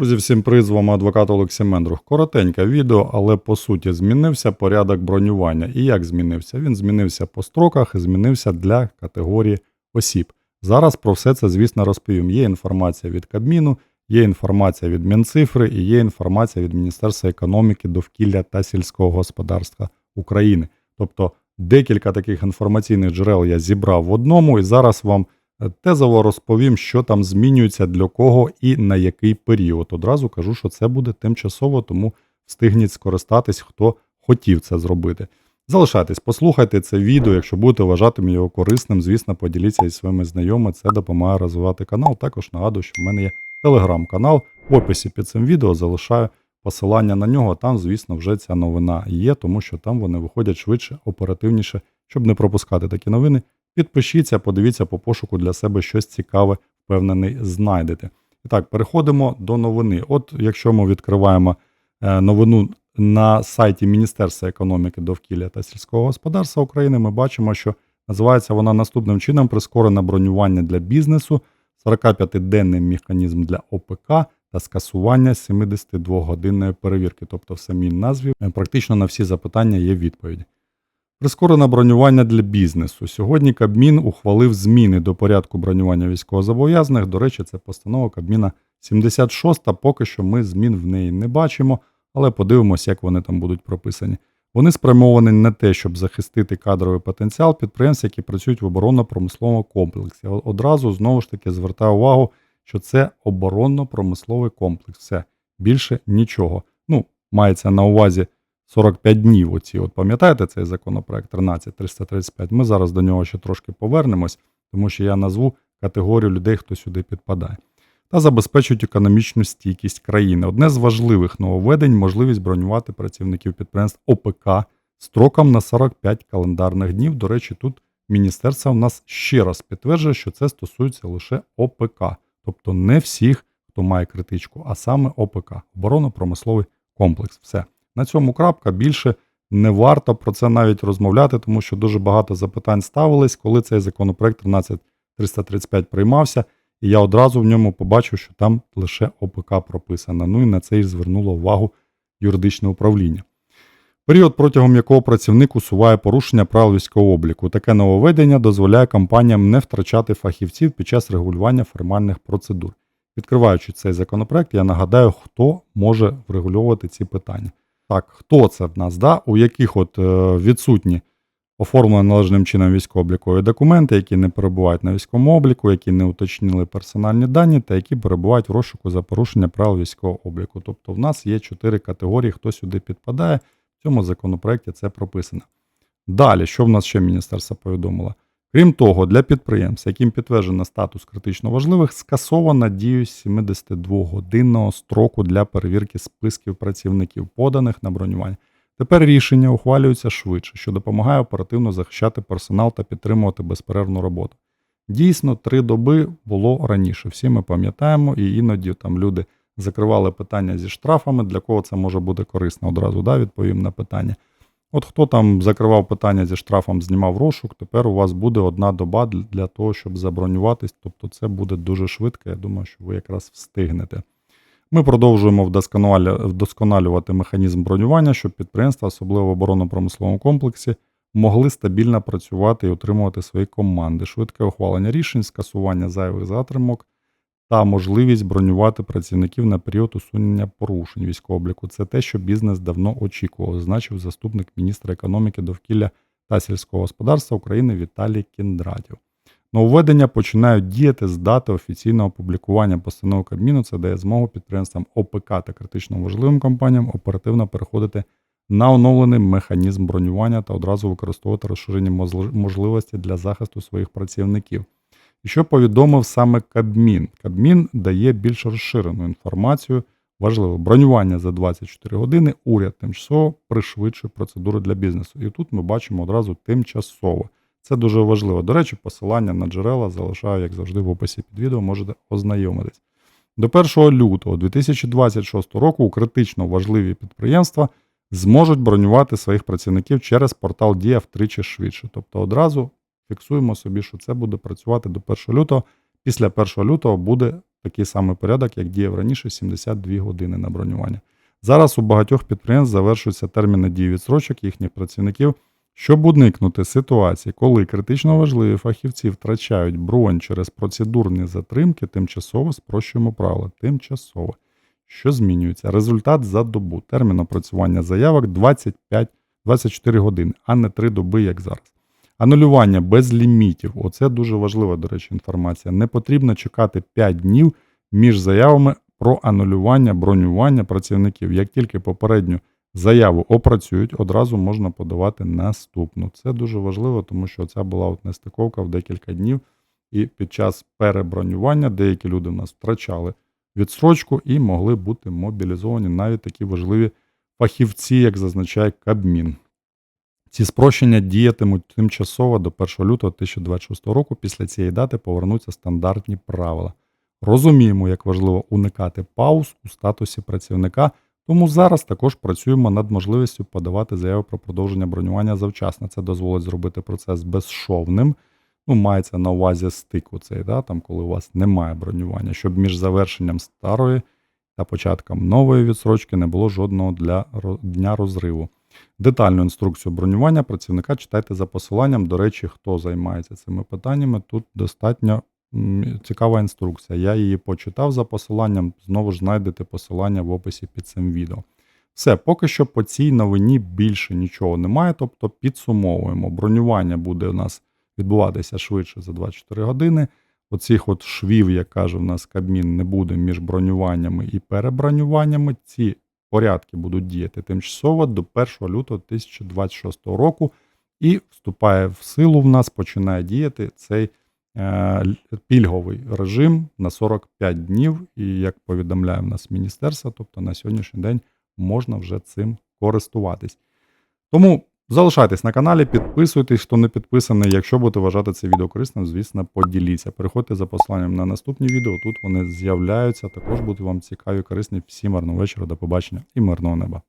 Друзі, всім привіт, з вами адвокат Олексій Мендрух. Коротеньке відео, але по суті змінився порядок бронювання. І як змінився? Він змінився по строках і змінився для категорії осіб. Зараз про все це, звісно, розповім. Є інформація від Кабміну, є інформація від Мінцифри і є інформація від Міністерства економіки, довкілля та сільського господарства України. Тобто декілька таких інформаційних джерел я зібрав в одному, і зараз вам тезово розповім, що там змінюється для кого і на який період. Одразу кажу, що це буде тимчасово, тому встигніть скористатись, хто хотів це зробити. Залишайтесь, послухайте це відео. Якщо будете вважати його корисним, звісно, поділіться із своїми знайомими. Це допомагає розвивати канал. Також нагадую, що в мене є телеграм-канал. В описі під цим відео залишаю посилання на нього. Там, звісно, вже ця новина є, тому що там вони виходять швидше, оперативніше, щоб не пропускати такі новини. Підпишіться, подивіться по пошуку для себе щось цікаве, впевнений, знайдете. І так, переходимо до новини. От якщо ми відкриваємо е, новину на сайті Міністерства економіки, довкілля та сільського господарства України, ми бачимо, що називається вона наступним чином: прискорене бронювання для бізнесу, 45-денний механізм для ОПК та скасування 72-годинної перевірки. Тобто, в самій назві е, практично на всі запитання є відповіді. Прискорене бронювання для бізнесу. Сьогодні Кабмін ухвалив зміни до порядку бронювання військовозобов'язаних. До речі, це постанова Кабміна 76. Поки що ми змін в неї не бачимо, але подивимося, як вони там будуть прописані. Вони спрямовані на те, щоб захистити кадровий потенціал підприємств, які працюють в оборонно-промисловому комплексі. Одразу знову ж таки звертаю увагу, що це оборонно-промисловий комплекс. Все більше нічого. Ну, мається на увазі 45 днів. Оці, от пам'ятаєте цей законопроект 13335? Ми зараз до нього ще трошки повернемось, тому що я назву категорію людей, хто сюди підпадає. Та забезпечують економічну стійкість країни. Одне з важливих нововведень можливість бронювати працівників підприємств ОПК строком на 45 календарних днів. До речі, тут міністерство в нас ще раз підтверджує, що це стосується лише ОПК, тобто не всіх, хто має критичку, а саме ОПК оборонно-промисловий комплекс. Все. На цьому крапка більше не варто про це навіть розмовляти, тому що дуже багато запитань ставились, коли цей законопроект 13335 приймався, і я одразу в ньому побачив, що там лише ОПК прописано. Ну і на це і звернуло увагу юридичне управління. Період, протягом якого працівник усуває порушення правил військового обліку. Таке нововведення дозволяє компаніям не втрачати фахівців під час регулювання формальних процедур. Відкриваючи цей законопроект, я нагадаю, хто може врегульовувати ці питання. Так, хто це в нас, да? у яких от е, відсутні оформлені належним чином військово-облікові документи, які не перебувають на військовому обліку, які не уточнили персональні дані та які перебувають в розшуку за порушення правил військового обліку. Тобто в нас є чотири категорії, хто сюди підпадає. В цьому законопроекті це прописано. Далі, що в нас ще міністерство повідомило? Крім того, для підприємств, яким підтверджено статус критично важливих, скасована дію 72-годинного строку для перевірки списків працівників, поданих на бронювання. Тепер рішення ухвалюються швидше, що допомагає оперативно захищати персонал та підтримувати безперервну роботу. Дійсно, три доби було раніше. Всі ми пам'ятаємо, і іноді там люди закривали питання зі штрафами, для кого це може бути корисно. Одразу да, відповім на питання. От хто там закривав питання зі штрафом, знімав розшук, тепер у вас буде одна доба для того, щоб забронюватись. Тобто це буде дуже швидко. Я думаю, що ви якраз встигнете. Ми продовжуємо вдосконалювати механізм бронювання, щоб підприємства, особливо в оборонно-промисловому комплексі, могли стабільно працювати і отримувати свої команди, швидке ухвалення рішень, скасування зайвих затримок та можливість бронювати працівників на період усунення порушень військового. Це те, що бізнес давно очікував, зазначив заступник міністра економіки, довкілля та сільського господарства України Віталій Кіндратів. Нововведення починають діяти з дати офіційного опублікування постанови Кабміну. Це дає змогу підприємствам ОПК та критично важливим компаніям оперативно переходити на оновлений механізм бронювання та одразу використовувати розширені можливості для захисту своїх працівників. І що повідомив саме Кабмін? Кабмін дає більш розширену інформацію. Важливо, бронювання за 24 години, уряд тимчасово пришвидшує процедуру для бізнесу. І тут ми бачимо одразу тимчасово. Це дуже важливо. До речі, посилання на джерела залишаю, як завжди, в описі під відео, можете ознайомитись. До 1 лютого 2026 року критично важливі підприємства зможуть бронювати своїх працівників через портал Дія втричі швидше. Тобто одразу фіксуємо собі, що це буде працювати до 1 лютого. Після 1 лютого буде такий самий порядок, як діяв раніше 72 години на бронювання. Зараз у багатьох підприємств завершуються терміни дії відсрочок їхніх працівників. Щоб уникнути ситуації, коли критично важливі фахівці втрачають бронь через процедурні затримки, тимчасово спрощуємо правила. Тимчасово. Що змінюється? Результат за добу. Термін опрацювання заявок 25-24 години, а не 3 доби, як зараз. Анулювання без лімітів. Оце дуже важлива, до речі, інформація. Не потрібно чекати 5 днів між заявами про анулювання бронювання працівників. Як тільки попередню заяву опрацюють, одразу можна подавати наступну. Це дуже важливо, тому що ця була от нестиковка в декілька днів, і під час перебронювання деякі люди в нас втрачали відсрочку і могли бути мобілізовані навіть такі важливі фахівці, як зазначає Кабмін. Ці спрощення діятимуть тимчасово до 1 лютого 2026 року. Після цієї дати повернуться стандартні правила. Розуміємо, як важливо уникати пауз у статусі працівника, тому зараз також працюємо над можливістю подавати заяви про продовження бронювання завчасно. Це дозволить зробити процес безшовним. Ну, мається на увазі стику цей, да, там, коли у вас немає бронювання, щоб між завершенням старої та початком нової відсрочки не було жодного для дня розриву. Детальну інструкцію бронювання працівника читайте за посиланням. До речі, хто займається цими питаннями, тут достатньо цікава інструкція. Я її почитав за посиланням. Знову ж знайдете посилання в описі під цим відео. Все, поки що по цій новині більше нічого немає. Тобто підсумовуємо. Бронювання буде у нас відбуватися швидше за 24 години. Оцих от швів, як каже в нас Кабмін, не буде між бронюваннями і перебронюваннями. Ці порядки будуть діяти тимчасово до 1 лютого 2026 року. І вступає в силу в нас, починає діяти цей е, пільговий режим на 45 днів. І як повідомляє в нас міністерство, тобто на сьогоднішній день можна вже цим користуватись. Тому залишайтесь на каналі, підписуйтесь, хто не підписаний. Якщо будете вважати це відео корисним, звісно, поділіться. Переходьте за посланням на наступні відео. Тут вони з'являються. Також будуть вам цікаві, корисні. Всім гарного вечора, до побачення і мирного неба.